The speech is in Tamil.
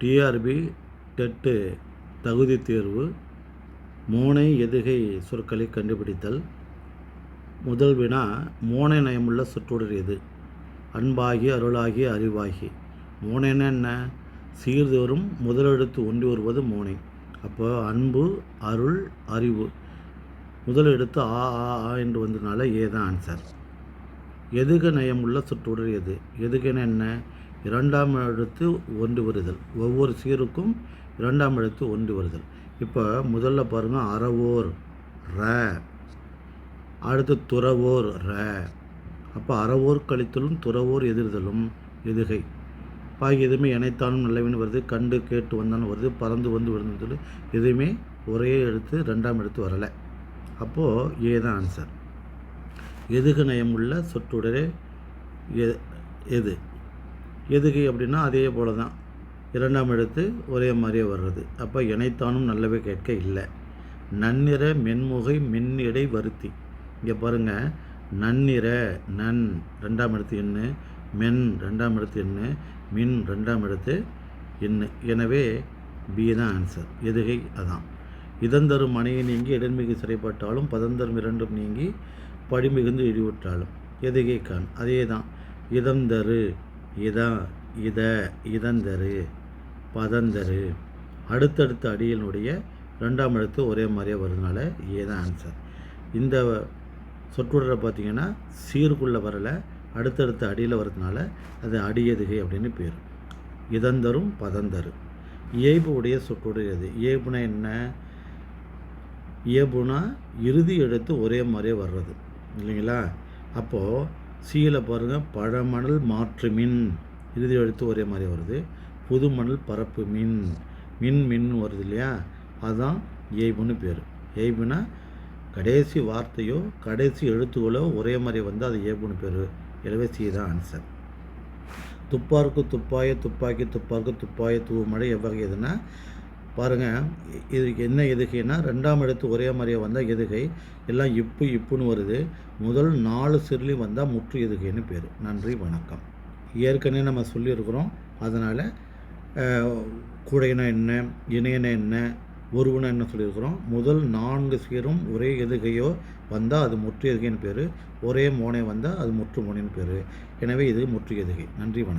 டிஆர்பி டெட்டு தகுதி தேர்வு மோனை எதுகை சொற்களை கண்டுபிடித்தல். முதல் வினா மோனை நயமுள்ள சொற்றொடர் எது? அன்பாகி அருளாகி அறிவாகி. மோனைன்னா என்ன? சீர்தோறும் முதலெழுத்து ஒன்றி வருவது மோனை. அப்போ அன்பு அருள் அறிவு. முதலெடுத்து ஆ ஆ ஆ என்று வந்ததுனால ஏ தான் ஆன்சர். எதுக நயமுள்ள சொற்றொடர் எது? எதுகன்னு என்ன? இரண்டாம் எழுத்து ஒன்று வருதல். ஒவ்வொரு சீருக்கும் இரண்டாம் எழுத்து ஒன்று வருதல். இப்போ முதல்ல பாருங்கள் அறவோர் ர அடுத்து துறவோர் ர அப்போ அறவோர் கழித்தலும் துறவோர் எதிர்தலும் எதுகை. பாக்கி எதுவுமே இணைத்தானும் நல்லவன் வருது. கண்டு கேட்டு வந்தாலும் வருது. பறந்து வந்து விழுந்தது எதுவுமே ஒரே எழுத்து ரெண்டாம் எழுத்து வரலை. அப்போது ஏ தான் ஆன்சர் எதுகு நயமுள்ள சொற்றொடரே எ எது? எதுகை அப்படின்னா அதே போல தான் இரண்டாம் எழுத்து ஒரே மாதிரியே வர்றது. அப்போ இணைத்தானும் நல்லவே கேட்க இல்லை. நன்னிற மென்முகை மென்னிடை வருத்தி. இங்கே பாருங்கள் நன்னிற நன் ரெண்டாம் எழுத்து எண்ணு. மென் ரெண்டாம் எழுத்து எண்ணு. மின் ரெண்டாம் எழுத்து எண்ணு. எனவே பி தான் ஆன்சர் எதுகை அதான். இதந்தரும் மனையை நீங்கி இடன்மிகு சிறைப்பட்டாலும் பதந்தரும் இரண்டும் நீங்கி படிமிகுந்து இழிவுற்றாலும். எதுகை கான். அதே தான். இதந்தரு இதான் இத இதந்தரு பதந்தரு. அடுத்தடுத்த அடியினுடைய ரெண்டாம் எழுத்து ஒரே மாதிரியே வரதுனால ஏ தான் ஆன்சர் இந்த சொற்றொடரை பார்த்தீங்கன்னா சீருக்குள்ளே வரலை அடுத்தடுத்த அடியில் வரதுனால அது அடியதுகை அப்படின்னு பேர். இதந்தரும் பதந்தரு. இயைபு உடைய சொற்றொடர் எது? இயல்புனா என்ன? இயல்புனா இறுதி எழுத்து ஒரே மாதிரியே வர்றது. இல்லைங்களா? அப்போது சீல பாருங்கள் பழமணல் மாற்று மின். இறுதி எழுத்து ஒரே மாதிரி வருது. புது மணல் பரப்பு மின். மின் மின் வருது இல்லையா? அதுதான் ஏய்புன்னு பேர். ஏய்புனா கடைசி வார்த்தையோ கடைசி எழுத்துகளோ ஒரே மாதிரி வந்து அது ஏய்புன்னு பேர். எனவே சி தான் ஆன்சர் துப்பாருக்கு துப்பாய துப்பாக்கி துப்பாருக்கு துப்பாய தூமழை எவ்வகை எதுனா பாருங்கள் இதுக்கு என்ன எதுகைன்னா ரெண்டாம் இடத்து ஒரே மாதிரியே வந்தால் எதுகை? எல்லாம் இப்பு இப்புன்னு வருது. முதல் நாலு சிறுலி வந்தால் முற்று எதுகைன்னு பேர். நன்றி வணக்கம். ஏற்கனவே நம்ம சொல்லியிருக்கிறோம். அதனால் கூடையினா என்ன இணையனா என்ன ஒருவனா என்ன சொல்லியிருக்கிறோம்? முதல் நான்கு சீரும் ஒரே எதுகையோ வந்தால் அது முற்று எதுகைன்னு பேர். ஒரே மோனை வந்தால் அது முற்று மோனைன்னு பேர். எனவே இது முற்று எதுகை. நன்றி வணக்கம்.